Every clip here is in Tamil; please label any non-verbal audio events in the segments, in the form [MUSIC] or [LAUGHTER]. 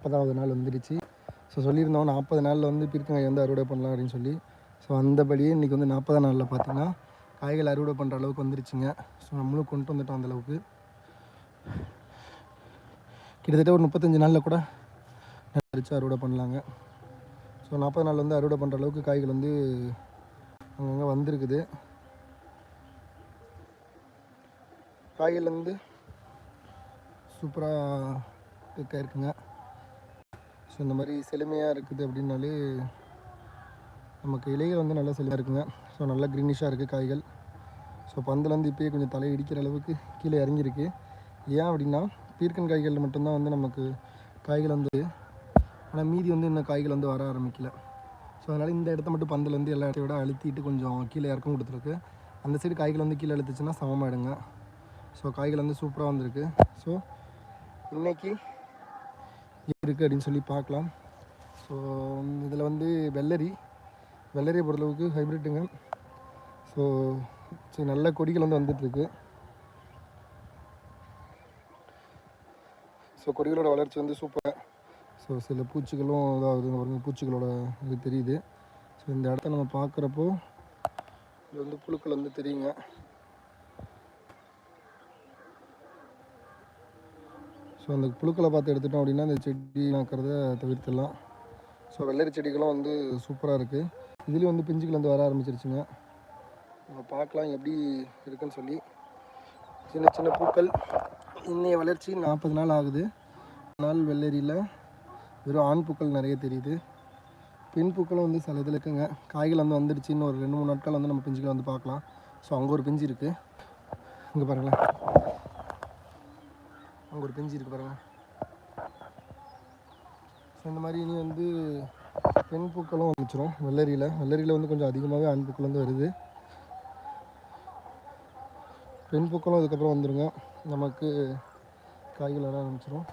முப்பதாவது நாள் வந்துடுச்சு. ஸோ சொல்லியிருந்தோம் நாற்பது நாளில் வந்து பீர்க்கங்காய் வந்து அறுவடை பண்ணலாம் அப்படின்னு சொல்லி. ஸோ அந்தபடியே இன்றைக்கி வந்து நாற்பதாம் நாளில் பார்த்திங்கன்னா காய்கள் அறுவடை பண்ணுற அளவுக்கு வந்துருச்சுங்க. ஸோ நம்மளும் கொண்டு வந்துட்டோம் அந்த அளவுக்கு. கிட்டத்தட்ட ஒரு முப்பத்தஞ்சு நாளில் கூட வச்சு அறுவடை பண்ணலாங்க. ஸோ நாற்பது நாள் வந்து அறுவடை பண்ணுற அளவுக்கு காய்கள் வந்து அங்கங்கே வந்திருக்குது. காய்கள் வந்து சூப்பராக இருக்குங்க. ஸோ இந்த மாதிரி செழுமையாக இருக்குது அப்படின்னாலே நமக்கு இலைகள் வந்து நல்லா செழுமையாக இருக்குங்க. ஸோ நல்லா க்ரீனிஷாக இருக்குது காய்கள். ஸோ பந்துலேருந்து இப்போயே கொஞ்சம் தலை இடிக்கிற அளவுக்கு கீழே இறங்கியிருக்கு. ஏன் அப்படின்னா பீர்க்கன் காய்களில் மட்டும்தான் வந்து நமக்கு காய்கள் வந்து ஆனால் மீதி வந்து இன்னும் காய்கள் வந்து வர ஆரம்பிக்கல. ஸோ அதனால் இந்த இடத்த மட்டும் பந்தில் வந்து எல்லா இடத்தையும் விட அழுத்திட்டு கொஞ்சம் கீழே இறக்கம் கொடுத்துருக்கு. அந்த சைடு காய்கள் வந்து கீழே அழுத்துச்சுன்னா சமமாயிடுங்க. ஸோ காய்கள் வந்து சூப்பராக வந்திருக்கு. ஸோ இன்றைக்கி இருக்குது அப்படின்னு சொல்லி பார்க்கலாம். ஸோ இதில் வந்து வெள்ளரி. வெள்ளரியை பொறுத்தளவுக்கு ஹைப்ரிட்டுங்க ஸோ சரி நல்ல கொடிகள் வந்து வந்துட்டுருக்கு. ஸோ கொடிகளோட வளர்ச்சி வந்து சூப்பர் ஸோ சில பூச்சிகளும் இதாகுது. இங்க பூச்சிகளோட இது தெரியுது. ஸோ இந்த இடத்த நம்ம பார்க்குறப்போ இது வந்து புழுக்கள் வந்து தெரியுங்க. ஸோ அந்த புழுக்களை பார்த்து எடுத்துட்டோம் அப்படின்னா அந்த செடி நாக்கிறத தவிர்த்துடலாம். ஸோ வெள்ளரி செடிகளும் வந்து சூப்பராக இருக்குது இதுலேயும் வந்து பிஞ்சுகள் வந்து வர ஆரம்பிச்சிருச்சுங்க. நம்ம பார்க்கலாம் எப்படி இருக்குன்னு சொல்லி. சின்ன சின்ன பூக்கள். இன்னைய வளர்ச்சி நாற்பது நாள் ஆகுது. நாள் வெள்ளரியில் வெறும் ஆண் பூக்கள் நிறைய தெரியுது. பெண் பூக்களும் வந்து சில இதில் இருக்குங்க. காய்கள் வந்து வந்துடுச்சு இன்னும் ஒரு ரெண்டு மூணு நாட்கள் வந்து நம்ம பிஞ்சுகளை வந்து பார்க்கலாம். ஸோ அங்கே ஒரு பிஞ்சு இருக்குது இங்கே பாருங்களேன். அங்கே ஒரு பெஞ்சு இருக்குது பாருங்கள் ஸோ இந்த மாதிரி இனி வந்து பெண் பூக்களும் வந்துச்சிரும் வெள்ளரியில். வெள்ளரியில் வந்து கொஞ்சம் அதிகமாகவே ஆண் பூக்கள் வந்து வருது. பெண் பூக்களும் அதுக்கப்புறம் வந்துடுங்க நமக்கு காய்கள் வர ஆரம்பிச்சிடும்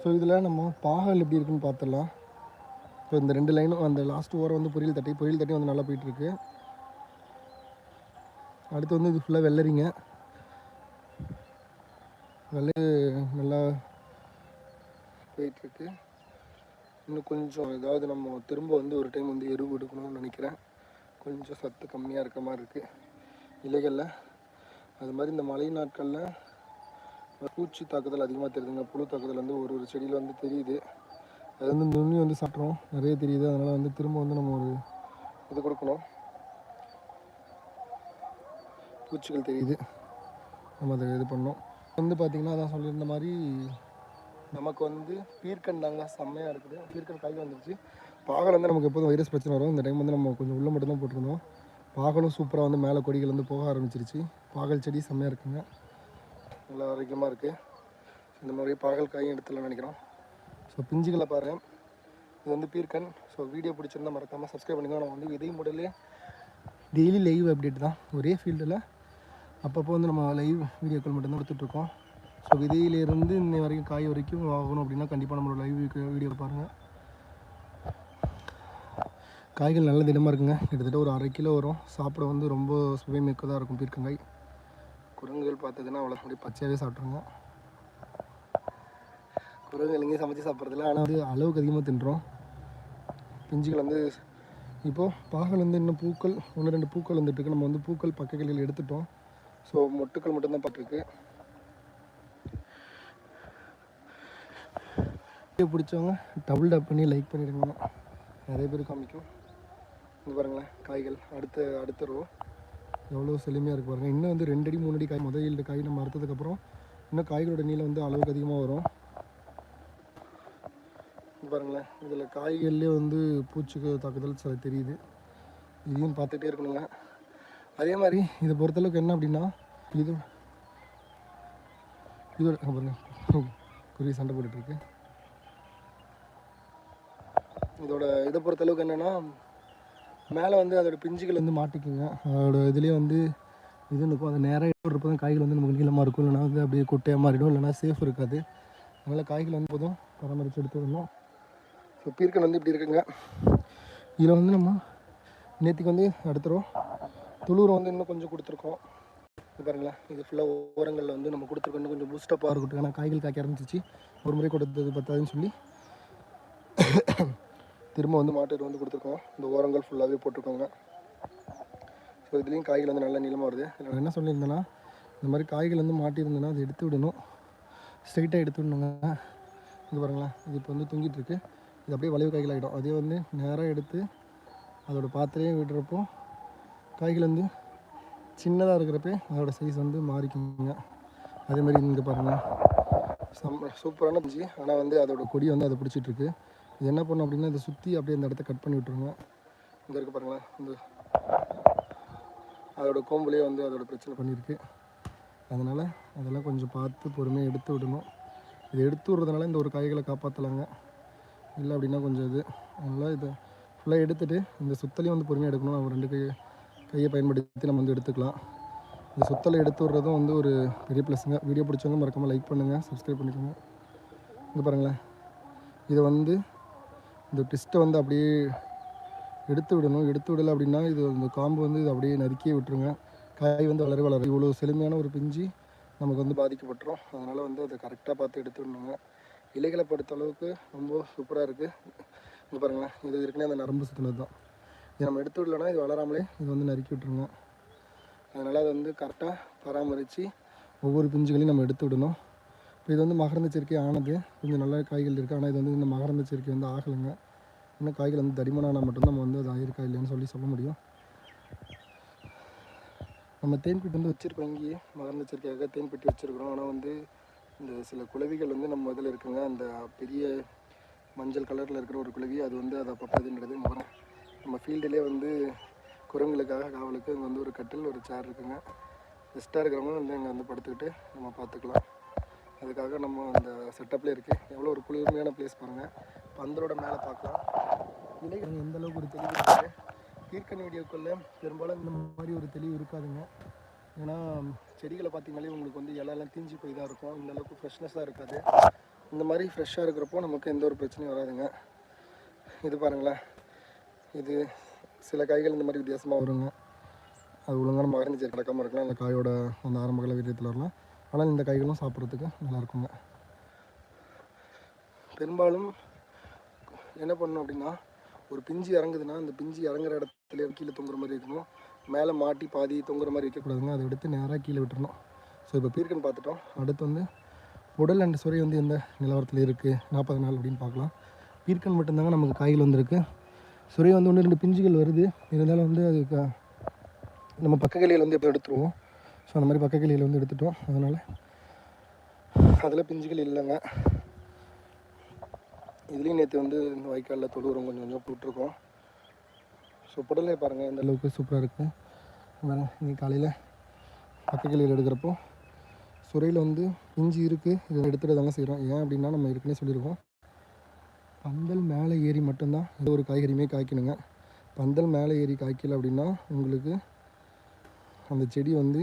ஸோ இதில் நம்ம பாகல் எப்படி இருக்குன்னு பார்த்துடலாம் இப்போ இந்த ரெண்டு லைனும் அந்த லாஸ்ட் ஓரம் வந்து பொரியல் தட்டி பொரியல் தட்டி வந்து நல்லா போயிட்டுருக்கு அடுத்து வந்து இது ஃபுல்லாக வெள்ளரிங்க. வெள்ளை நல்லா போயிட்டுருக்கு. இன்னும் கொஞ்சம் ஏதாவது நம்ம திரும்ப வந்து ஒரு டைம் வந்து எருவு எடுக்கணும்னு நினைக்கிறேன். கொஞ்சம் சத்து கம்மியாக இருக்க மாதிரி இருக்குது இலைகளில். அது மாதிரி இந்த மழை நாட்களில் பூச்சி தாக்குதல் அதிகமாக தெரியுதுங்க. புழு தாக்குதல் வந்து ஒரு ஒரு செடியில் வந்து தெரியுது. அது வந்து நுண்ணி வந்து சாப்பிட்றோம். நிறைய தெரியுது. அதனால் வந்து திரும்ப வந்து நம்ம ஒரு இது கொடுக்கணும். பூச்சிகள் தெரியுது. நம்ம அதை இது பண்ணோம் வந்து பார்த்திங்கன்னா அதான் சொல்லியிருந்த மாதிரி நமக்கு வந்து பீர்க்கண்டாங்க செம்மையாக இருக்குது. பீர்க்கன் காய் வந்துருச்சு. பாகல் வந்து நமக்கு எப்போதும் வைரஸ் பிரச்சனை வரும். இந்த டைம் வந்து நம்ம கொஞ்சம் உள்ள மட்டும்தான் போட்டிருந்தோம் பாகலும் சூப்பராக வந்து மேலே கொடிகள் வந்து போக ஆரம்பிச்சிருச்சு. பாகல் செடி செம்மையாக இருக்குங்க. நல்லா ஆரோக்கியமாக இருக்குது இந்த மாதிரி பாகல் காயும் எடுத்துலாம் நினைக்கிறோம். ஸோ பிஞ்சுகளை பாருங்கள் இது வந்து பீர்க்கன். ஸோ வீடியோ பிடிச்சிருந்தா மறக்காமல் சப்ஸ்கிரைப் பண்ணிக்கோ நம்ம வந்து இதே முடலே டெய்லி லைவ் அப்டேட் தான். ஒரே ஃபீல்டில் அப்பப்போ வந்து நம்ம லைவ் வீடியோக்கள் மட்டும்தான் கொடுத்துட்ருக்கோம். ஸோ விதையிலேருந்து இன்னை வரைக்கும் காய் வரைக்கும் ஆகணும் அப்படின்னா கண்டிப்பாக நம்மளோட லைவ் வீடியோ பாருங்கள் காய்கள் நல்ல திடமாக இருக்குங்க. கிட்டத்தட்ட ஒரு அரை கிலோ வரும். சாப்பிட வந்து ரொம்ப சுவை மிக்கதாக இருக்கும் பீர்க்கங்காய். குரங்குகள் பார்த்ததுன்னா அவ்வளோ அப்படியே பச்சையாகவே சாப்பிட்ருங்க. குரங்குகள் எங்கேயும் சமைச்சு சாப்பிட்றதில்ல. ஆனால் வந்து அளவுக்கு அதிகமாக தின்றோம். பிஞ்சுகள் வந்து இப்போது பாகல் வந்து இன்னும் பூக்கள் ஒன்று ரெண்டு பூக்கள் வந்துட்டுருக்கு நம்ம வந்து பூக்கள் பக்கங்களில் எடுத்துட்டோம். ஸோ மொட்டுக்கள் மட்டும்தான் பார்த்துருக்கு. வீடியோ பிடிச்சவங்க டபுள் டப் பண்ணி லைக் பண்ணிடுங்க நிறைய பேர் காமிக்கும். இது பாருங்களேன் காய்கள். அடுத்த அடுத்த ரோ எவ்வளோ செழுமையாக இருக்கு பாருங்கள் இன்னும் வந்து ரெண்டு அடி மூணு அடி காய் முதல் காய் நம்ம அறுத்ததுக்கப்புறம் இன்னும் காய்களோட நீளம் வந்து அளவுக்கு அதிகமாக வரும். பாருங்களேன் இதில் காய்கள்லேயே வந்து பூச்சிக்கு தாக்குதல் சில தெரியுது. இதையும் பார்த்துட்டே இருக்கணுங்க. அதே மாதிரி இதை பொறுத்தளவுக்கு என்ன அப்படின்னா இது இதோட பாருங்க. குருவி சண்டை போட்டுட்ருக்கு இதோட இதை பொறுத்தளவுக்கு என்னென்னா மேலே வந்து அதோட பிஞ்சுகள் வந்து மாட்டிக்குங்க. அதோட இதுலேயே வந்து இது இருக்கும் அது நேராக போடுறப்ப தான் காய்கள் வந்து நமக்கு நீளமாக இருக்கும். இல்லைனா வந்து அப்படியே குட்டையாக மாறிடும். இல்லைனா சேஃப் இருக்காது. அதனால் காய்கள் வந்து போதும். பராமரித்து எடுத்து வரணும் ஸோ பீர்க்கன் வந்து இப்படி இருக்குங்க. இதில் வந்து நம்ம நேற்றுக்கு வந்து அடுத்துறோம் துளுரை வந்து இன்னும் கொஞ்சம் கொடுத்துருக்கோம். இது பாருங்களேன் இது ஃபுல்லாக ஓரங்களில் வந்து நம்ம கொடுத்துருக்கோம். கொஞ்சம் பூஸ்டப்பாக இருக்கட்டும் ஏன்னா காய்கள் காய்க்க ஆரம்பிச்சிச்சு. ஒரு முறை கொடுத்தது பத்தாதுன்னு சொல்லி [COUGHS] திரும்ப வந்து மாட்டு வந்து கொடுத்துருக்கோம். இந்த ஓரங்கள் ஃபுல்லாகவே போட்டிருக்கோங்க. ஸோ இதுலேயும் காய்கள் வந்து நல்லா நீளமாக வருது. இதில் என்ன சொல்லியிருந்தேன்னா இந்த மாதிரி காய்கள் வந்து மாட்டியிருந்தேன்னா அதை எடுத்து விடணும். ஸ்ட்ரைட்டாக எடுத்து விடணுங்க. இது பாருங்களேன் இது இப்போ வந்து தொங்கிட்டு இருக்கு. இது அப்படியே வளைவு காய்கள் ஆகிடும் அதே வந்து நேராக எடுத்து அதோட பாத்திரையே விடுறப்போ காய்கள் வந்து சின்னதாக இருக்கிறப்ப அதோட சைஸ் வந்து மாறிக்குங்க. அதே மாதிரி இங்கே பாருங்கள் சம் சூப்பரான இருந்துச்சு ஆனால் வந்து அதோட கொடி வந்து அதை பிடிச்சிட்ருக்கு இது என்ன பண்ணும் அப்படின்னா இதை சுற்றி அப்படியே அந்த இடத்த கட் பண்ணி விட்ருங்க இங்கே இருக்க பாருங்களேன். இந்த அதோட கோம்புலேயே வந்து அதோட பிரச்சனை பண்ணியிருக்கு. அதனால் அதெல்லாம் கொஞ்சம் பார்த்து பொறுமையாக எடுத்து விடணும். இது எடுத்து விடுறதுனால இந்த ஒரு காய்களை காப்பாற்றலாங்க இல்லை அப்படின்னா கொஞ்சம் இது. அதனால் இதை ஃபுல்லாக எடுத்துகிட்டு இந்த சுத்தலையும் வந்து பொறுமையாக எடுக்கணும். நம்ம ரெண்டு கை கையை பயன்படுத்தி நம்ம வந்து எடுத்துக்கலாம். இந்த சுத்தலை எடுத்து விடுறதும் வந்து ஒரு பெரிய ப்ளஸ்ஸுங்க வீடியோ பிடிச்சவங்க மறக்காமல் லைக் பண்ணுங்கள் சப்ஸ்கிரைப் பண்ணிக்கோங்க. இது பாருங்களேன். இதை வந்து இந்த ட்விஸ்ட்டை வந்து அப்படியே எடுத்து விடணும். எடுத்து விடலை அப்படின்னா இது இந்த காம்பு வந்து இது அப்படியே நறுக்கியே விட்டுருங்க. காய் வந்து வளர வளர இவ்வளோ செழுமையான ஒரு பிஞ்சு நமக்கு வந்து பாதிக்கப்பட்டுரும். அதனால் வந்து அதை கரெக்டாக பார்த்து எடுத்து விடணுங்க. இலைகளை பொறுத்த அளவுக்கு ரொம்ப சூப்பராக இருக்குது இங்கே பாருங்களேன். இது ஏற்கனவே அந்த நரம்பு சுற்றினது தான் இது நம்ம எடுத்து விடலன்னா இது வளராமலே இது வந்து நறுக்கி விட்ருங்க அதனால் அதை வந்து கரெக்டாக பராமரித்து ஒவ்வொரு பிஞ்சுகளையும் நம்ம எடுத்து விடணும். இப்போ இது வந்து மகரந்த சேர்க்கை ஆனது கொஞ்சம் நல்ல காய்கள் இருக்குது ஆனால் இது வந்து இந்த மகரந்த சேர்க்கை வந்து ஆகலைங்க. இன்னும் காய்கள் வந்து தடிமனானால் மட்டும் நம்ம வந்து அது ஆயிருக்கா இல்லையான்னு சொல்லி சொல்ல முடியும். நம்ம தேன்பெட்டி வந்து வச்சுருக்கோம் இங்கேயே. மகரந்த சேர்க்கையாக தேன்பெட்டி வச்சுருக்குறோம். ஆனால் வந்து இந்த சில குளவிகள் வந்து நம்ம இதில் இருக்குங்க. அந்த பெரிய மஞ்சள் கலரில் இருக்கிற ஒரு குளவி அது வந்து அதை அப்பப்போ மரம். நம்ம ஃபீல்டுலேயே வந்து குரங்குகளுக்காக காவலுக்கு இங்கே வந்து ஒரு கட்டில் ஒரு சேர் இருக்குங்க. பெஸ்ட்டாக இருக்கிறவங்க வந்து இங்கே வந்து படுத்துக்கிட்டு நம்ம பார்த்துக்கலாம் அதுக்காக நம்ம அந்த செட்டப்லேயே இருக்குது எவ்வளோ ஒரு குளிர்மையான பிளேஸ் பாருங்கள் பந்தலோட மேலே பார்க்கலாம் இலைகள் எந்த அளவுக்கு ஒரு தெளிவு இருக்குது கீர்க்கணி வீடியோக்குள்ளே பெரும்பாலும் இந்த மாதிரி ஒரு தெளிவு இருக்காதுங்க. ஏன்னா செடிகளை பார்த்தீங்கனாலே உங்களுக்கு வந்து இலையெல்லாம் தீஞ்சு போய் தான் இருக்கும். இந்த அளவுக்கு ஃப்ரெஷ்னஸாக இருக்காது. இந்த மாதிரி ஃப்ரெஷ்ஷாக இருக்கிறப்போ நமக்கு எந்த ஒரு பிரச்சனையும் வராதுங்க. இது பாருங்களேன். இது சில காய்கள் இந்த மாதிரி வித்தியாசமாக வருங்க. அது ஒழுங்கான மகரந்த சேர்க்கை நடக்காமல் இருக்கலாம். அந்த காயோட அந்த ஆரம்பகால வீரியத்தில் வரலாம். ஆனால் இந்த காய்களும் சாப்பிட்றதுக்கு நல்லாயிருக்குங்க பெரும்பாலும் என்ன பண்ணணும் அப்படின்னா ஒரு பிஞ்சு இறங்குதுன்னா அந்த பிஞ்சு இறங்குற இடத்துல கீழே தொங்குற மாதிரி இருக்கணும். மேலே மாட்டி பாதி தொங்குற மாதிரி வைக்கக்கூடாதுங்க. அதை எடுத்து நேராக கீழே விட்டுறணும். ஸோ இப்போ பீர்க்கன் பார்த்துட்டோம். அடுத்து வந்து உடல் அண்ட் சுரை வந்து எந்த நிலவரத்தில் இருக்குது நாற்பது நாள் அப்படின்னு பார்க்கலாம். பீர்க்கன் மட்டும்தாங்க நமக்கு காய்கள் வந்திருக்கு. சுரை வந்து ஒன்று ரெண்டு பிஞ்சுகள் வருது. இருந்தாலும் வந்து அது நம்ம பக்க கிளையில் வந்து எப்போ எடுத்துருவோம். ஸோ அந்த மாதிரி பக்க கிளையில் வந்து எடுத்துட்டோம். அதனால் அதில் பிஞ்சுகள் இல்லைங்க. இதுலேயும் நேற்று வந்து இந்த வாய்க்காலில் தொழுவுரம் கொஞ்சம் கொஞ்சம் போட்டிருக்கோம். ஸோ புடலே பாருங்கள் இந்த அளவுக்கு சூப்பராக இருக்குது இன்றைக்கி காலையில் பக்க கிளையில் எடுக்கிறப்போ சுரையில் வந்து இஞ்சி இருக்குது இதை எடுத்துகிட்டு தாங்க செய்கிறோம் ஏன் அப்படின்னா நம்ம இருக்குன்னே சொல்லியிருக்கோம். பந்தல் மேலே ஏறி மட்டும்தான் எந்த ஒரு காய்கறியுமே காய்க்கணுங்க. பந்தல் மேலே ஏறி காய்க்கல அப்படின்னா உங்களுக்கு அந்த செடி வந்து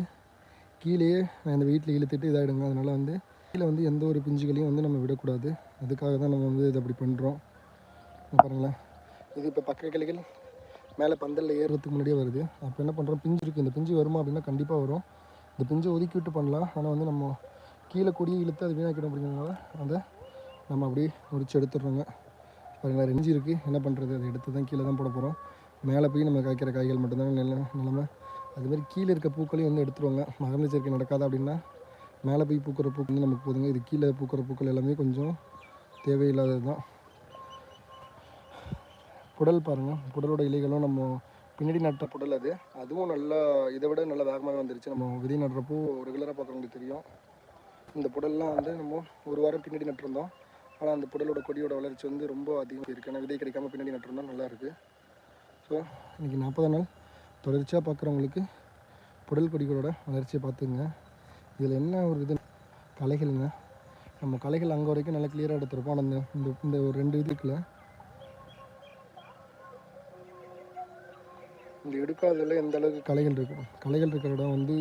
கீழேயே அந்த வீட்டில் இழுத்துட்டு இதாகிடுங்க அதனால் வந்து கீழே வந்து எந்த ஒரு பிஞ்சுகளையும் வந்து நம்ம விடக்கூடாது. அதுக்காக தான் நம்ம வந்து இதை அப்படி பண்ணுறோம் பாருங்களேன். இது இப்போ பக்க கிளைகள் மேலே பந்தலில் ஏறுறதுக்கு முன்னாடியே வருது. அப்போ என்ன பண்ணுறோம் பிஞ்சு இருக்குது இந்த பிஞ்சு வருமா அப்படின்னா கண்டிப்பாக வரும். இந்த பிஞ்சை ஒதுக்கி விட்டு பண்ணலாம். ஆனால் வந்து நம்ம கீழே கொடியை இழுத்து அது வீணாக்கிடும் அப்படிங்கிறதுனால அதை நம்ம அப்படியே முடிச்சு எடுத்துடுறோங்க. பாருங்களா ரெஞ்சி இருக்குது என்ன பண்ணுறது அதை எடுத்து தான் கீழே தான் போட போகிறோம் மேலே போய் நம்ம காய்க்கிற காய்கள் மட்டும்தான் நில நிலமை. அதுமாதிரி கீழே இருக்க பூக்களையும் வந்து எடுத்துருவாங்க. மகந்த சேர்க்கை நடக்காது அப்படின்னா மேலே போய் பூக்கிற பூக்கள் வந்து நமக்கு போதுங்க. இது கீழே பூக்கிற பூக்கள் எல்லாமே கொஞ்சம் தேவையில்லாதது தான். புடல் பாருங்கள் புடலோட இலைகளும் நம்ம பின்னாடி நட்ட புடல் அது. அதுவும் நல்லா இதை விட நல்லா வேகமாக வந்துருச்சு. நம்ம விதை நடுறப்போ ரெகுலராக பார்க்குறவங்களுக்கு தெரியும். இந்த புடல்லாம் வந்து நம்ம ஒரு வாரம் பின்னாடி நட்டிருந்தோம். ஆனால் அந்த புடலோட கொடியோட வளர்ச்சி வந்து ரொம்ப அதிகமாக இருக்குது ஏன்னா விதை கிடைக்காம பின்னாடி நட்டுருந்தா நல்லா இருக்குது ஸோ இன்றைக்கி நாற்பது நாள். தொடர்ச்சியாக பார்க்குறவங்களுக்கு புடல் கொடிகளோட வளர்ச்சியை பார்த்துங்க. இதில் என்ன ஒரு இது? கலைகள்ங்க நம்ம கலைகள் அங்கே வரைக்கும் நல்லா கிளியராக எடுத்துருப்போம். ஆனால் இந்த இந்த- இந்த ஒரு ரெண்டு இதுக்குள்ள இந்த எடுக்காததில் எந்த அளவுக்கு கலைகள் இருக்கும் கலைகள் இருக்கிற இடம் வந்து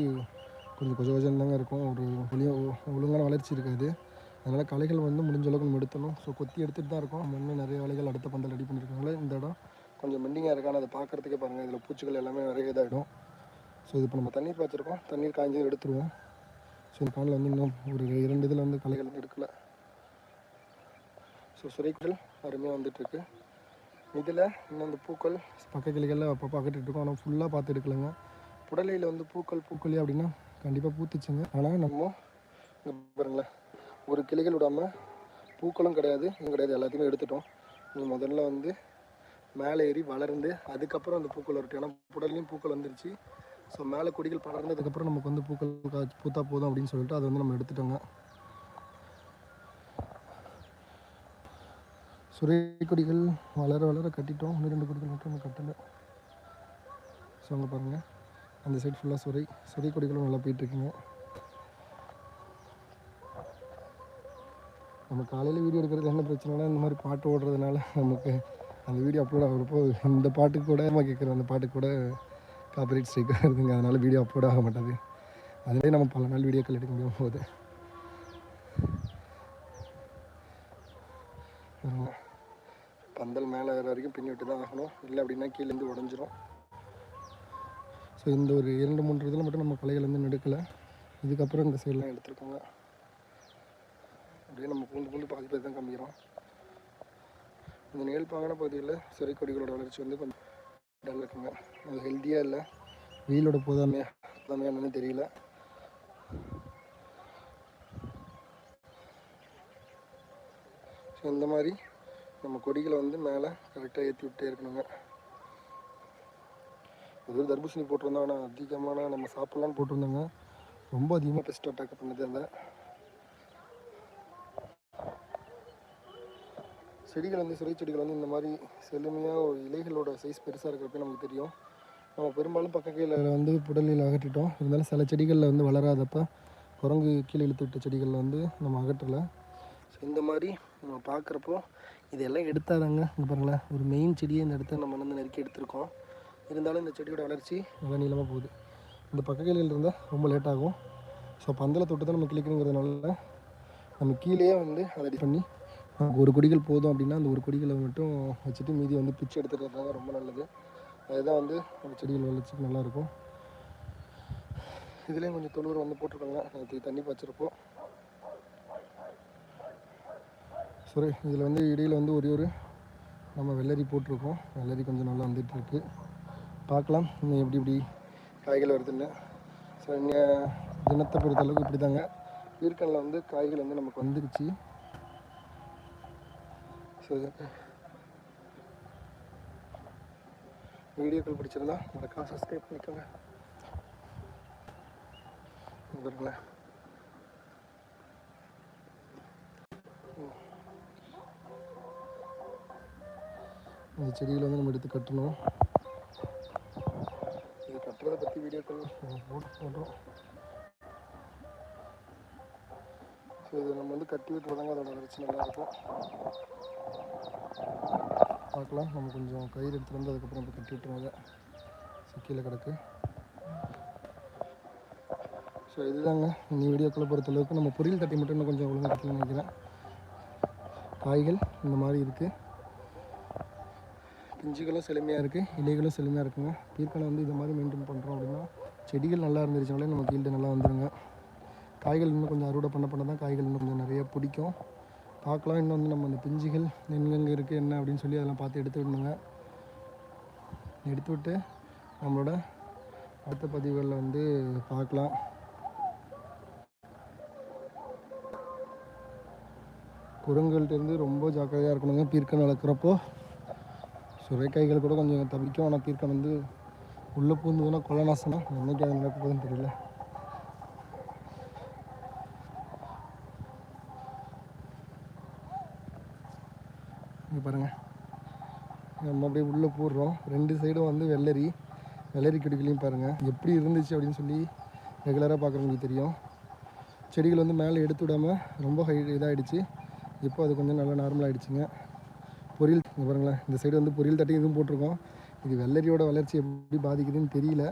கொஞ்சம் கொஞ்சம் கொஞ்சம் தாங்க இருக்கும். ஒரு ஒளிய ஒழுங்கான வளர்ச்சி இருக்காது. அதனால் களைகள் வந்து முடிஞ்ச அளவுக்கு நம்ம எடுத்தணும் ஸோ கொத்தி எடுத்துகிட்டு தான் இருக்கோம். நம்ம இன்னும் நிறைய வேலைகள் அடுத்த பந்தல் ரெடி பண்ணியிருக்காங்களே இந்த இடம் கொஞ்சம் மெண்டிங்காக இருக்கான அதை பார்க்குறதுக்கே பாருங்கள் இதில் பூச்சிகள் எல்லாமே நிறைய இதாகிடும் ஸோ இது இப்போ நம்ம தண்ணீர் பாய்ச்சிருக்கோம். தண்ணீர் காய்ஞ்சது எடுத்துருவோம். ஸோ இந்த காலில் வந்து இன்னும் ஒரு இரண்டு இதில் வந்து களைகள் வந்து எடுக்கலை. ஸோ சுரைக்குடல் அருமையாக வந்துட்டுருக்கு. இதில் இன்னும் இந்த பூக்கள் பக்க கிளிகளில் அப்போ அகட்டிட்டு இருக்கோம். ஆனால் ஃபுல்லாக பார்த்து எடுக்கலைங்க. புடலையில் வந்து பூக்கள் பூக்களி அப்படின்னா கண்டிப்பாக பூத்துச்சுங்க. ஆனால் நம்ம பாருங்களேன். ஒரு கிளிகள் விடாமல் பூக்களும் கிடையாது இன்னும் கிடையாது எல்லாத்தையுமே எடுத்துட்டோம். நீ முதல்ல வந்து மேலே ஏறி வளர்ந்து அதுக்கப்புறம் அந்த பூக்கள் வரட்டும். ஏன்னா புடல்லையும் பூக்கள் வந்துருச்சு. ஸோ மேலே கொடிகள் படர்ந்ததுக்கப்புறம் நமக்கு வந்து பூக்கள் காய்ச்சி பூத்தா போதும் அப்படின்னு சொல்லிட்டு அதை வந்து நம்ம எடுத்துட்டோங்க. சுரை கொடிகள் வளர வளர கட்டிட்டோம். ஒன்று ரெண்டு கொடிகள் மட்டும் நம்ம கட்டலை. ஸோ அங்கே பாருங்கள் அந்த சைடு ஃபுல்லாக சுரை. சுரை கொடிகளும் நல்லா போயிட்டுருக்குங்க நம்ம காலையில் வீடியோ எடுக்கிறது என்ன பிரச்சனைனா இந்த மாதிரி பாட்டு ஓடுறதுனால நமக்கு அந்த வீடியோ அப்லோட் ஆகிறப்போ இந்த பாட்டு கூட நம்ம கேட்குற அந்த பாட்டு கூட காப்பரேட் ஸ்ட்ரைக் இருந்துங்க அதனால் வீடியோ அப்லோட் ஆக மாட்டாது. அதுலேயே நம்ம பல நாள் வீடியோக்கள் எடுக்க முடியும் போகுது. பந்தல் மேலே வர வரைக்கும் பின்னி விட்டு தான் ஆகணும். இல்லை அப்படின்னா கீழேருந்து உடஞ்சிரும். ஸோ இந்த ஒரு இரண்டு மூன்று இதில் மட்டும் நம்ம கலைகள் வந்து நெடுக்கலை. இதுக்கப்புறம் இந்த சைடெலாம் எடுத்துருக்கோங்க. அப்படியே நம்ம பூந்து பூந்து பாதி பேர் தான் காமிக்கிறோம் இந்த நிகழ்ப்பாங்கான பகுதியில் சிறை கொடிகளோட வளர்ச்சி வந்து கொஞ்சம் டல் இருக்குங்க. அது ஹெல்த்தியாக இல்லை வெயிலோட போதாமையா போதாமையா என்னன்னு தெரியல. ஸோ இந்த மாதிரி நம்ம கொடிகளை வந்து மேலே கரெக்டாக ஏற்றி விட்டே இருக்கணுங்க. இது தர்பூசணி போட்டிருந்தோம் ஆனால் அதிகமான நம்ம சாப்பிட்லான்னு போட்டிருந்தோங்க. ரொம்ப அதிகமாக பெஸ்ட் அட்டாக் பண்ணுது அந்த செடிகள் வந்து சிறை செடிகள் வந்து இந்த மாதிரி செழுமையாக இலைகளோட சைஸ் பெருசாக இருக்கிறப்ப நமக்கு தெரியும். நம்ம பெரும்பாலும் பக்க கீழே வந்து புடலில் அகற்றிட்டோம். இருந்தாலும் சில செடிகளில் வந்து வளராதப்ப குரங்கு கீழே இழுத்து விட்ட செடிகளில் வந்து நம்ம அகற்றலை. ஸோ இந்த மாதிரி நம்ம பார்க்குறப்போ இதெல்லாம் எடுத்தாதாங்க இங்கே பாருங்களேன். ஒரு மெயின் செடியை இந்த இடத்த நம்ம வந்து நெருக்கி எடுத்திருக்கோம். இருந்தாலும் இந்த செடியோட வளர்ச்சி நல்லா நீளமாக போகுது. இந்த பக்க கிளைகள் இருந்தால் ரொம்ப லேட் ஆகும். ஸோ பந்தலை தொட்டு தான் நம்ம கிளிக்கணுங்கிறதுனால நம்ம கீழேயே வந்து அதை ரெடி பண்ணி நமக்கு ஒரு கொடிகள் போதும் அப்படின்னா அந்த ஒரு கொடிகளை மட்டும் வச்சுட்டு மீதி வந்து பிச்சு தான் ரொம்ப நல்லது. அதுதான் வந்து அந்த செடிகள் வளர்ச்சிக்கு நல்லாயிருக்கும். இதுலேயும் கொஞ்சம் தொழுவர் வந்து போட்டிருக்காங்க. நேற்று தண்ணி பாய்ச்சிருப்போம். சரி இதில் வந்து இடையில் வந்து ஒரே ஒரு நம்ம வெள்ளரி போட்டிருக்கோம். வெள்ளரி கொஞ்சம் நல்லா வந்துட்டு இருக்கு பார்க்கலாம் இன்னும் எப்படி இப்படி காய்கள் வருதுன்னு. ஸோ இன்னும் தினத்தை பொறுத்தளவுக்கு இப்படி தாங்க ஈர்க்கனில் வந்து காய்கள் வந்து நமக்கு வந்துருச்சு. வீடியோக்கள் பிடிச்சிருந்தா மறக்காம சப்ஸ்கிரைப் பண்ணிக்கோங்க. பாருங்களேன் இந்த செடியில் வந்து நம்ம எடுத்து கட்டணும். இது கட்டுறதை பற்றி வீடியோக்கள் போட்டு போடுறோம். ஸோ இதை நம்ம வந்து கட்டி விட்டுறதாங்க அதோட பிரச்சனை நல்லாயிருக்கும் பார்க்கலாம். நம்ம கொஞ்சம் கயிறு எடுத்துகிட்டு வந்து அதுக்கப்புறம் நம்ம கட்டி விட்டுருவோம் அதை கீழே கிடக்கு. ஸோ இதுதாங்க. இந்த வீடியோக்குள்ளே பொறுத்தளவுக்கு நம்ம பொரியல் தட்டி மட்டும் இன்னும் கொஞ்சம் ஒழுங்காக கட்டலன்னு நினைக்கிறேன். காய்கள் இந்த மாதிரி இருக்குது பிஞ்சுகளும் செழுமையாக இருக்குது இலைகளும் செழுமையாக இருக்குங்க. பீர்க்கலை வந்து இது மாதிரி மெயின்டைன் பண்ணுறோம் அப்படின்னா செடிகள் நல்லா இருந்துருச்சுனாலே நமக்கு ஈல்டு நல்லா வந்துடுங்க காய்கள் இன்னும் கொஞ்சம் அறுவடை பண்ண பண்ண தான் காய்கள் இன்னும் கொஞ்சம் நிறைய பிடிக்கும். பார்க்கலாம். இன்னும் வந்து நம்ம அந்த பிஞ்சுகள் எங்கெங்கே இருக்குது என்ன அப்படின்னு சொல்லி அதெல்லாம் பார்த்து எடுத்து விடணுங்க. எடுத்து விட்டு நம்மளோட அடுத்த பதிவுகளில் வந்து பார்க்கலாம். குரங்குகள்கிட்டருந்து ரொம்ப ஜாக்கிரதையாக இருக்கணுங்க. பீர்க்கன் வளர்க்குறப்போ சுரைக்காய்கள் கூட கொஞ்சம் தவிக்கும். ஆனால் பீர்க்கன் வந்து உள்ளே பூந்ததுன்னா கொலை நாசனம் என்னைக்கு அது நடக்க போகுதுன்னு தெரியல. இருக்குது பாருங்கள் நம்ம அப்படியே உள்ளே போடுறோம். ரெண்டு சைடும் வந்து வெள்ளரி. வெள்ளரி கொடிகளையும் பாருங்கள் எப்படி இருந்துச்சு அப்படின்னு சொல்லி ரெகுலராக பார்க்குறவங்களுக்கு தெரியும். செடிகள் வந்து மேலே எடுத்து விடாமல் ரொம்ப ஹை இதாகிடுச்சு இப்போ அது கொஞ்சம் நல்லா நார்மலாகிடுச்சுங்க பொரியல் இங்கே பாருங்களேன். இந்த சைடு வந்து பொரியல் தட்டி இதுவும் போட்டிருக்கோம். இது வெள்ளரியோட வளர்ச்சி எப்படி பாதிக்குதுன்னு தெரியல.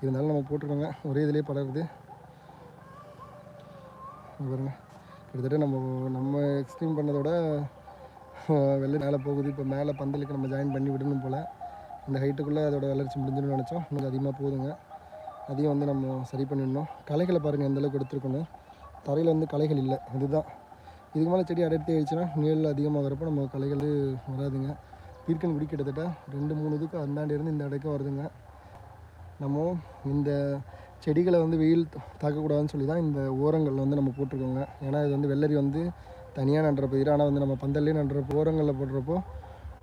இருந்தாலும் நம்ம போட்டிருக்கோங்க. ஒரே இதிலே பலருது பாருங்கள் பாருங்க. கிட்டத்தட்ட நம்ம நம்ம எக்ஸ்ட்ரீம் பண்ணதோட [LAUGHS] வெள்ளை மேலே போகுது. இப்போ மேலே பந்தலுக்கு நம்ம ஜாயின் பண்ணி விடணும் போல். இந்த ஹைட்டுக்குள்ளே அதோட வளர்ச்சி முடிஞ்சுன்னு நினச்சோம். கொஞ்சம் அதிகமாக போகுதுங்க. அதையும் வந்து நம்ம சரி பண்ணிடணும். களைகளை பாருங்கள் எந்த அளவுக்கு எடுத்துருக்கணும் தரையில் வந்து களைகள் இல்லை. அதுதான் இதுக்கு மேலே செடி அடர்த்தி ஆயிடுச்சுன்னா நிழல் வரப்போ நம்ம களைகள் வராதுங்க. பீர்க்கன் குடி கிட்டத்தட்ட ரெண்டு மூணு இதுக்கு அந்தாண்டி இருந்து இந்த இடைக்கும் வருதுங்க. நம்ம இந்த செடிகளை வந்து வெயில் தாக்கக்கூடாதுன்னு சொல்லி தான் இந்த ஓரங்கள் வந்து நம்ம போட்டிருக்கோங்க. ஏன்னா இது வந்து வெள்ளரி வந்து தனியாக நடுற ஆனால் வந்து நம்ம பந்தல்லே நடுறப்போ ஓரங்களில் போடுறப்போ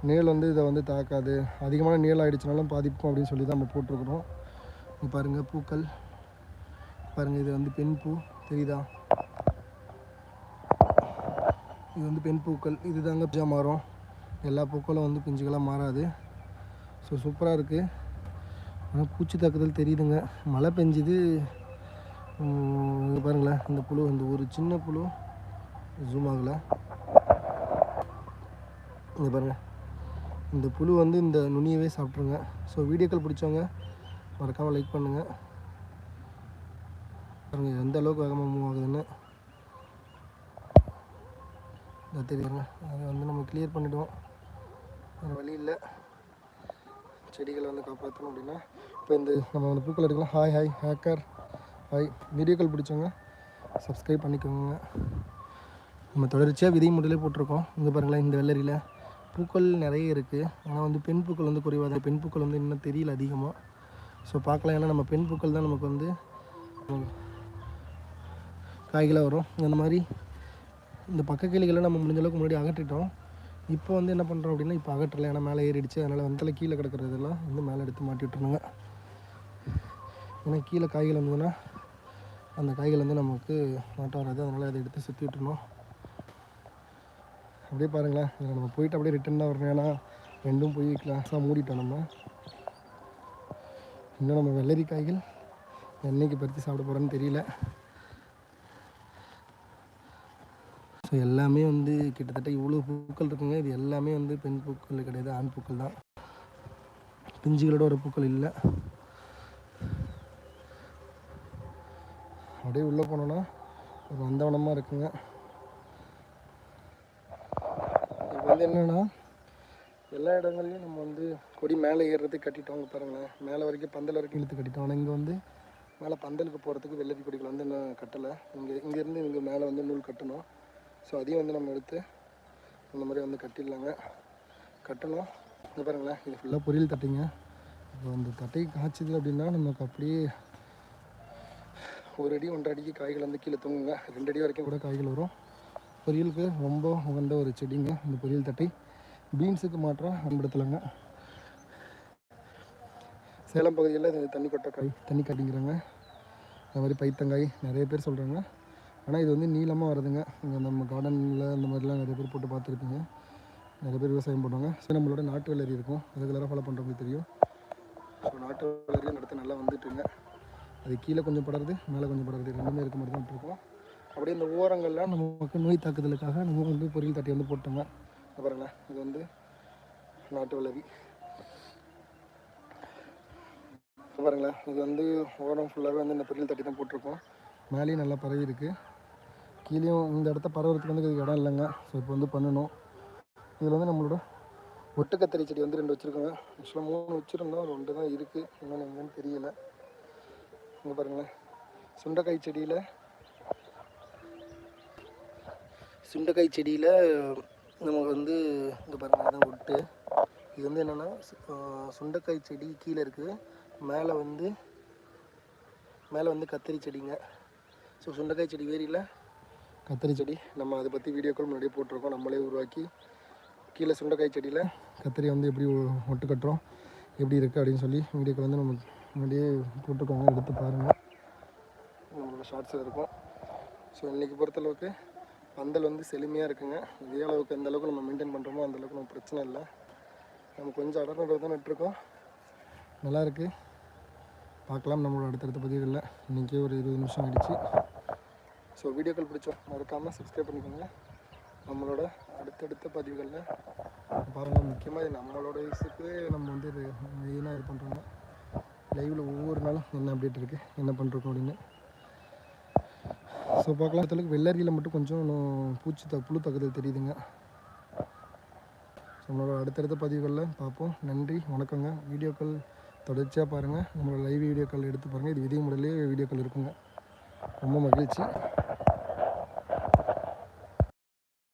நீள் வந்து இதை வந்து தாக்காது. அதிகமான நீள் ஆகிடுச்சினாலும் பாதிக்கும் அப்படின்னு சொல்லி தான் நம்ம போட்டிருக்கிறோம். பாருங்கள் பூக்கள். பாருங்கள் இது வந்து பெண் பூ தெரியுதா? இது வந்து பெண் பூக்கள். இது தாங்க பிஞ்சா மாறும் எல்லா பூக்களும் வந்து பிஞ்சுகளாக மாறாது. ஸோ சூப்பராக இருக்குது ஆனால் பூச்சி தாக்குதல் தெரியுதுங்க. மழை பெஞ்சுது. பாருங்களேன் இந்த புழு இந்த ஒரு சின்ன புழு. ஜூம் ஆகலை. இங்கே பாருங்கள் இந்த புழு வந்து இந்த நுனியவே சாப்பிட்ருங்க ஸோ வீடியோக்கள் பிடிச்சவங்க மறக்காமல் லைக் பண்ணுங்கள் பாருங்கள் எந்த அளவுக்கு வேகமாக மூவ் ஆகுதுன்னு. இதை தெரியுங்க அதை வந்து நம்ம கிளியர் பண்ணிவிடுவோம் வேறு வழி இல்லை. செடிகளை வந்து காப்பாற்றணும் அப்படின்னா இப்போ இந்த நம்ம வந்து பூக்கள் எடுக்கலாம். ஹாய் ஹாய் ஹேக்கர் ஹாய் வீடியோக்கள் பிடிச்சவங்க சப்ஸ்கிரைப் பண்ணிக்கோங்க. நம்ம தொடர்ச்சியாக விதை முறையிலே போட்டிருக்கோம். இங்கே பாருங்களேன் இந்த வெள்ளரியில் பூக்கள் நிறைய இருக்குது ஆனால் வந்து பெண் பூக்கள் வந்து குறைவாக பெண் பூக்கள் வந்து இன்னும் தெரியல அதிகமாக ஸோ பார்க்கலாம். ஏன்னா நம்ம பெண் பூக்கள் தான் நமக்கு வந்து காய்களாக வரும். அந்த மாதிரி இந்த பக்க கிளிகளை நம்ம முடிஞ்ச அளவுக்கு முன்னாடி அகற்றிட்டோம். இப்போ வந்து என்ன பண்ணுறோம் அப்படின்னா இப்போ அகற்றலை. ஏன்னா மேலே ஏறிடுச்சு. அதனால் வந்து கீழே கிடக்கிறதெல்லாம் வந்து மேலே எடுத்து மாட்டி விட்டுருணுங்க ஏன்னா கீழே காய்கள் வந்ததுன்னா அந்த காய்கள் வந்து நமக்கு மாட்டம் வராது. அதனால் அதை எடுத்து சுற்றி விட்டுருணும் அப்படியே பாருங்களேன். இதில் நம்ம போயிட்டு அப்படியே ரிட்டன் தான் வரணும். ஏன்னா ரெண்டும் போய் கிளாஸாக மூடிட்டோம் நம்ம. இன்னும் நம்ம வெள்ளரி காய்கள் என்னைக்கு பறித்து சாப்பிட போகிறோன்னு தெரியல. ஸோ எல்லாமே வந்து கிட்டத்தட்ட இவ்வளோ பூக்கள் இருக்குங்க. இது எல்லாமே வந்து பெண் பூக்கள் கிடையாது ஆண் பூக்கள் தான். பிஞ்சுகளோட ஒரு பூக்கள் இல்லை. அப்படியே உள்ளே போனோன்னா ஒரு வந்தவனமாக இருக்குங்க. இது வந்து என்னென்னா எல்லா இடங்கள்லையும் நம்ம வந்து கொடி மேலே ஏறுறதுக்கு கட்டிட்டோங்க பாருங்களேன். மேலே வரைக்கும் பந்தல் வரைக்கும் இழுத்து கட்டிட்டோம். ஆனால் இங்கே வந்து மேலே பந்தலுக்கு போகிறதுக்கு வெள்ளரி கொடிகள் வந்து இன்னும் கட்டலை. இங்கே இங்கேருந்து இங்கே மேலே வந்து நூல் கட்டணும். ஸோ அதையும் வந்து நம்ம எடுத்து அந்த மாதிரி வந்து கட்டிடலாங்க. கட்டணும். இங்கே பாருங்களேன் இது ஃபுல்லாக பொரியல் தட்டைங்க. இப்போ அந்த தட்டை காய்ச்சது அப்படின்னா நமக்கு அப்படியே ஒரு அடி ஒன்றரை அடிக்கு காய்கள் வந்து கீழே தூங்குங்க. ரெண்டு அடி வரைக்கும் கூட காய்கள் வரும். பொரியலுக்கு ரொம்ப உகந்த ஒரு செடிங்க. இந்த பொரியல் தட்டை பீன்ஸுக்கு மாற்றம் பயன்படுத்தலாங்க சேலம் பகுதியில் இது தண்ணி கொட்டைக்காய் தண்ணி கட்டிங்கிறாங்க. இந்த மாதிரி பைத்தங்காய் நிறைய பேர் சொல்கிறாங்க ஆனால் இது வந்து நீளமாக வருதுங்க இங்கே நம்ம கார்டனில் அந்த மாதிரிலாம் நிறைய பேர் போட்டு பார்த்துருப்பீங்க. நிறைய பேர் விவசாயம் பண்ணுவாங்க. ஸோ நம்மளோட நாட்டு வளரி இருக்கும். ரெகுலராக ஃபாலோ பண்ணுறவங்களுக்கு தெரியும். ஸோ நாட்டு வளரியும் நடத்த நல்லா வந்துட்டுங்க. அது கீழே கொஞ்சம் படருது மேலே கொஞ்சம் படுறது. ரெண்டுமே இருக்க மாதிரி தான் இருக்கும் அப்படியே இந்த ஓரங்கள்லாம் நமக்கு நோய் தாக்குதலுக்காக நம்ம வந்து பொரியல் தட்டி வந்து போட்டோங்க. இங்க பாருங்களேன் இது வந்து நாட்டு வளவி பாருங்களேன் இது வந்து ஓரம் ஃபுல்லாகவே வந்து இந்த பொரியல் தட்டி தான் போட்டிருக்கோம். மேலேயும் நல்லா பரவி இருக்குது கீழேயும் இந்த இடத்த பரவுறதுக்கு வந்து இடம் இல்லைங்க. ஸோ இப்போ வந்து பண்ணணும். இதில் வந்து நம்மளோட ஒட்டுக்கத்தரி செடி வந்து ரெண்டு வச்சுருக்கோங்க. ஆக்சுவலாக மூணு வச்சுருந்தோம் ரெண்டு தான் இருக்குது இன்னொன்று எங்கன்னு தெரியல. இங்கே பாருங்களேன். சுண்டைக்காய் செடியில் சுண்டைக்காய் செடியில் நமக்கு வந்து இங்கே பாருங்கள் அதான் ஒட்டு இது வந்து என்னென்னா சுண்டைக்காய் செடி கீழே இருக்குது மேலே வந்து மேலே வந்து கத்திரி செடிங்க. ஸோ சுண்டைக்காய் செடி வேரியில் கத்திரி செடி நம்ம அதை பற்றி வீடியோக்கள் முன்னாடியே போட்டிருக்கோம். நம்மளே உருவாக்கி கீழே சுண்டைக்காய் செடியில் கத்திரி வந்து எப்படி ஒட்டு கட்டுறோம் எப்படி இருக்குது அப்படின்னு சொல்லி வீடியோக்கள் வந்து நம்ம முன்னாடியே போட்டிருக்கோங்க எடுத்து பாருங்கள் நம்மளோட ஷார்ட்ஸில் இருக்கும். ஸோ இன்றைக்கி பொறுத்தளவுக்கு பந்தல் வந்து செழுமையாக இருக்குங்க. இதே அளவுக்கு எந்த அளவுக்கு நம்ம மெயின்டைன் பண்ணுறோமோ அந்த அளவுக்கு நம்ம பிரச்சனை இல்லை. நம்ம கொஞ்சம் அடர்நடவு தான் நட்டுருக்கோம் நல்லா இருக்குது பார்க்கலாம் நம்மளோட அடுத்தடுத்த பதிவுகளில். இன்றைக்கே ஒரு இருபது நிமிஷம் ஆகிடுச்சு ஸோ வீடியோக்கள் பிடிச்சோம் மறக்காமல் சப்ஸ்கிரைப் பண்ணிக்கோங்க. நம்மளோட அடுத்தடுத்த பதிவுகளில் பாருங்கள் முக்கியமாக இது நம்மளோட வயசுக்கு நம்ம வந்து இது மெயினாக இது பண்ணுறோங்க லைவில் ஒவ்வொரு நாளும் என்ன அப்டேட் இருக்குது என்ன பண்ணுறோம் அப்படின்னு ஸோ பார்க்கலாம். அதுக்கு வெள்ளரியில் மட்டும் கொஞ்சம் இன்னும் பூச்சி த புழு தகுதல் தெரியுதுங்க. ஸோ நம்மளோட அடுத்தடுத்த பதிவுகளில் பார்ப்போம். நன்றி வணக்கங்க. வீடியோக்கள் தொடர்ச்சியாக பாருங்கள் நம்மளோட லைவ் வீடியோக்கள் எடுத்து பாருங்கள் இது விதிமுறையிலேயே வீடியோக்கள் இருக்குங்க. ரொம்ப மகிழ்ச்சி.